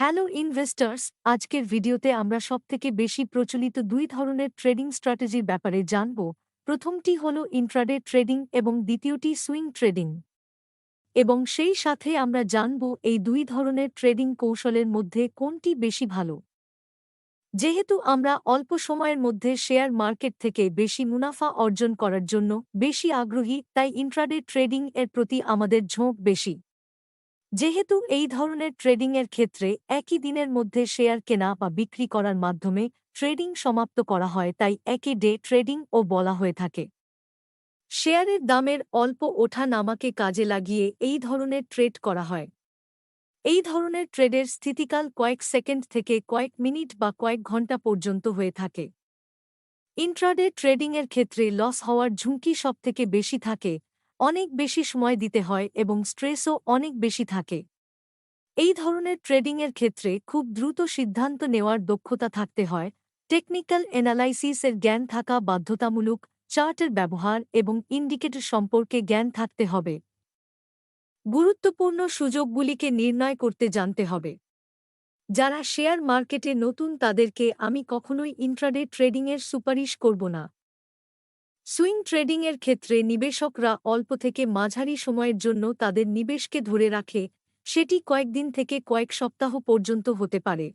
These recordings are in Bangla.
হ্যালো ইনভেস্টার্স, আজকের ভিডিওতে আমরা সবথেকে বেশি প্রচলিত দুই ধরনের ট্রেডিং স্ট্র্যাটেজির ব্যাপারে জানব। প্রথমটি হল ইন্ট্রাডে ট্রেডিং এবং দ্বিতীয়টি সুইং ট্রেডিং। এবং সেই সাথে আমরা জানব এই দুই ধরনের ট্রেডিং কৌশলের মধ্যে কোনটি বেশি ভালো। যেহেতু আমরা অল্প সময়ের মধ্যে শেয়ার মার্কেট থেকে বেশি মুনাফা অর্জন করার জন্য বেশি আগ্রহী, তাই ইন্ট্রাডে ট্রেডিং এর প্রতি আমাদের ঝোঁক বেশি। যেহেতু এই ধরনের ট্রেডিংয়ের ক্ষেত্রে একই দিনের মধ্যে শেয়ার কেনা বা বিক্রি করার মাধ্যমে ট্রেডিং সমাপ্ত করা হয়, তাই একই ডে ট্রেডিং ও বলা হয়ে থাকে। শেয়ারের দামের অল্প ওঠা নামাকে কাজে লাগিয়ে এই ধরনের ট্রেড করা হয়। এই ধরনের ট্রেডের স্থিতিকাল কয়েক সেকেন্ড থেকে কয়েক মিনিট বা কয়েক ঘণ্টা পর্যন্ত হয়ে থাকে। ইন্ট্রাডে ট্রেডিংয়ের ক্ষেত্রে লস হওয়ার ঝুঁকি সবথেকে বেশি থাকে অনেক বেশি সময় দিতে হয় এবং স্ট্রেসও অনেক বেশি থাকে। এই ধরনের ট্রেডিংয়ের ক্ষেত্রে খুব দ্রুত সিদ্ধান্ত নেওয়ার দক্ষতা থাকতে হয়। টেকনিক্যাল এনালাইসিসের জ্ঞান থাকা বাধ্যতামূলক, চার্টের ব্যবহার এবং ইন্ডিকেটর সম্পর্কে জ্ঞান থাকতে হবে। গুরুত্বপূর্ণ সুযোগগুলিকে নির্ণয় করতে জানতে হবে। যারা শেয়ার মার্কেটে নতুন তাদেরকে আমি কখনোই ইন্ট্রাডে ট্রেডিংয়ের সুপারিশ করব না। সুইং ট্রেডিংয়ের ক্ষেত্রে নিবেশকরা অল্প থেকে মাঝারি সময়ের জন্য তাদের নিবেশকে ধরে রাখে, সেটি কয়েকদিন থেকে কয়েক সপ্তাহ পর্যন্ত হতে পারে।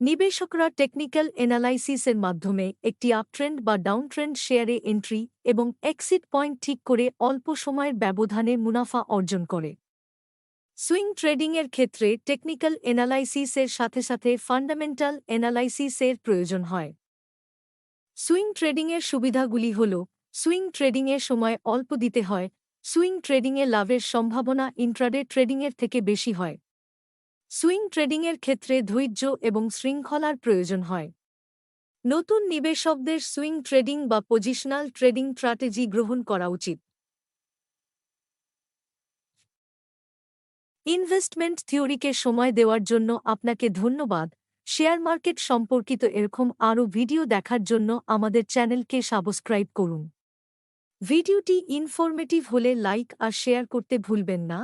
নিবেশকরা টেকনিক্যাল এনালাইসিসের মাধ্যমে একটি আপট্রেন্ড বা ডাউনট্রেন্ড শেয়ারে এন্ট্রি এবং এক্সিট পয়েন্ট ঠিক করে অল্প সময়ের ব্যবধানে মুনাফা অর্জন করে। সুইং ট্রেডিংয়ের ক্ষেত্রে টেকনিক্যাল এনালাইসিসের সাথে সাথে ফান্ডামেন্টাল এনালাইসিসের প্রয়োজন হয়। সুইং ট্রেডিংয়ের সুবিধাগুলি হল, সুইং ট্রেডিংয়ের সময় অল্প দিতে হয়, সুইং ট্রেডিংয়ে লাভের সম্ভাবনা ইন্ট্রাডে ট্রেডিংয়ের থেকে বেশি হয়। সুইং ট্রেডিংয়ের ক্ষেত্রে ধৈর্য এবং শৃঙ্খলার প্রয়োজন হয়। নতুন নিবেশকদের সুইং ট্রেডিং বা পজিশনাল ট্রেডিং স্ট্র্যাটেজি গ্রহণ করা উচিত। ইনভেস্টমেন্ট থিওরিকে সময় দেওয়ার জন্য আপনাকে ধন্যবাদ। শেয়ার মার্কেট সম্পর্কিত এরকম আরও ভিডিও দেখার জন্য আমাদের চ্যানেলকে সাবস্ক্রাইব করুন। ভিডিওটি ইনফরমেটিভ হলে লাইক আর শেয়ার করতে ভুলবেন না।